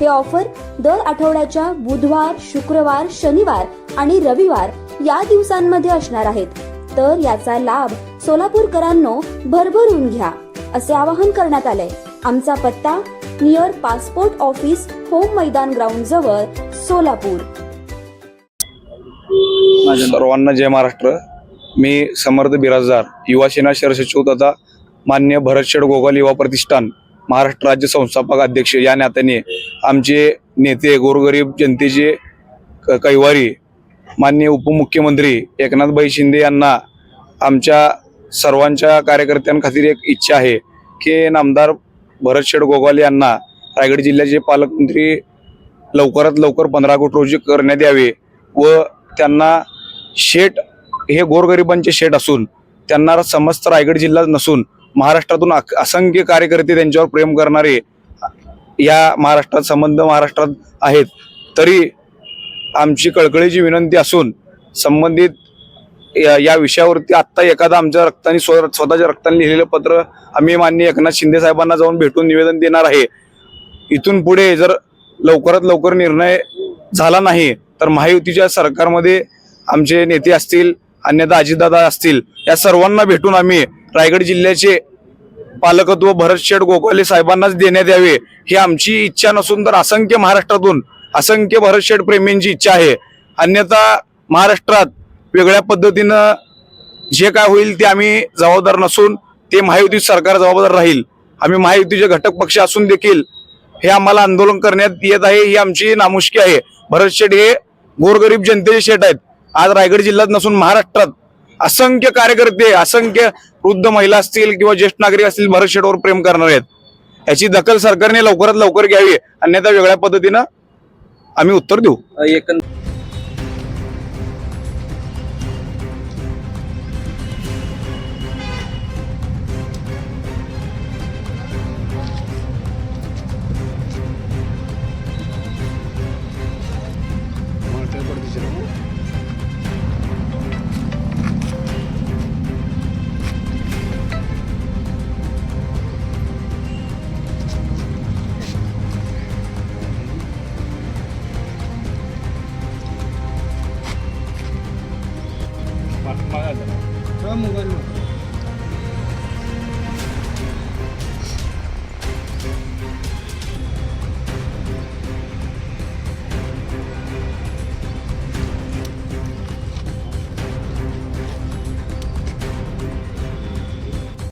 हे ऑफर दर आठवड्याच्या बुधवार शुक्रवार शनिवार आणि रविवार या दिवसांमध्ये असणार आहेत. तर याचा लाभ सोलापूरकरांनो भरभरून घ्या असे आवाहन करण्यात आले आमचा पत्ता near passport office Home Maidan ground जवळ सोलापूर. सर्वांना जय महाराष्ट्र. मी समर्थ बिराजदार युवा सेना शहर सचिव तथा मान्य भरतशेड गोगल युवा प्रतिष्ठान. महाराष्ट्र राज्य संस्थापक अध्यक्ष या नात्याने आमचे नेते गोरगरीब जनतेचे क- कैवारी मान्य उपमुख्यमंत्री एकनाथभाई शिंदे यांना आमच्या सर्वांच्या कार्यकर्त्यांखातीर एक इच्छा आहे की नामदार भरतशेड गोगाल यांना रायगड जिल्ह्याचे पालकमंत्री लवकरात लवकर पंधरा कोटी रोजी करण्यात यावे व त्यांना शेट हे गोरगरिबांचे शेट असून त्यांना समस्त रायगड जिल्हा नसून महाराष्ट्रातून असंख्य कार्यकर्ते त्यांच्यावर प्रेम करणारे या महाराष्ट्रात संबंध महाराष्ट्रात आहेत. तरी आमची कळकळीची विनंती असून संबंधित या या विषयावरती आत्ता एखादा आमच्या रक्ताने स्व स्वतःच्या रक्ताने लिहिलेलं पत्र आम्ही माननीय एकनाथ शिंदे साहेबांना जाऊन भेटून निवेदन देणार आहे. इथून पुढे जर लवकरात लवकर निर्णय झाला नाही तर महायुतीच्या सरकारमध्ये आमचे नेते असतील अन्यथा अजितदादा असतील या सर्वांना भेटून आम्ही रायगड जिल्ह्याचे पालकत्व भरत शेठ गोखले साहेबांनाच देण्यात यावे ही आमची इच्छा नसून तर असंख्य महाराष्ट्रातून असंख्य भरत शेठ प्रेमींची इच्छा आहे. अन्यथा महाराष्ट्रात वेगळ्या पद्धतीनं जे काय होईल ते आम्ही जबाबदार नसून ते महायुती सरकार जबाबदार राहील. आम्ही महायुतीचे घटक पक्ष असून देखील हे आम्हाला आंदोलन करण्यात येत आहे ही आमची नामुष्की आहे. भरत शेठ हे गोरगरीब जनतेचे शेठ आहेत. आज रायगड जिल्ह्यात नसून महाराष्ट्रात असंख्य कार्यकर्ते असंख्य वृद्ध महिला असतील किंवा ज्येष्ठ नागरिक असतील भरत शेठवर प्रेम करणार आहेत. याची दखल सरकारने लवकरात लवकर घ्यावी. अन्यथा वेगळ्या पद्धतीनं आम्ही उत्तर देऊ. 말씀만 하잖아. 그럼 뭔가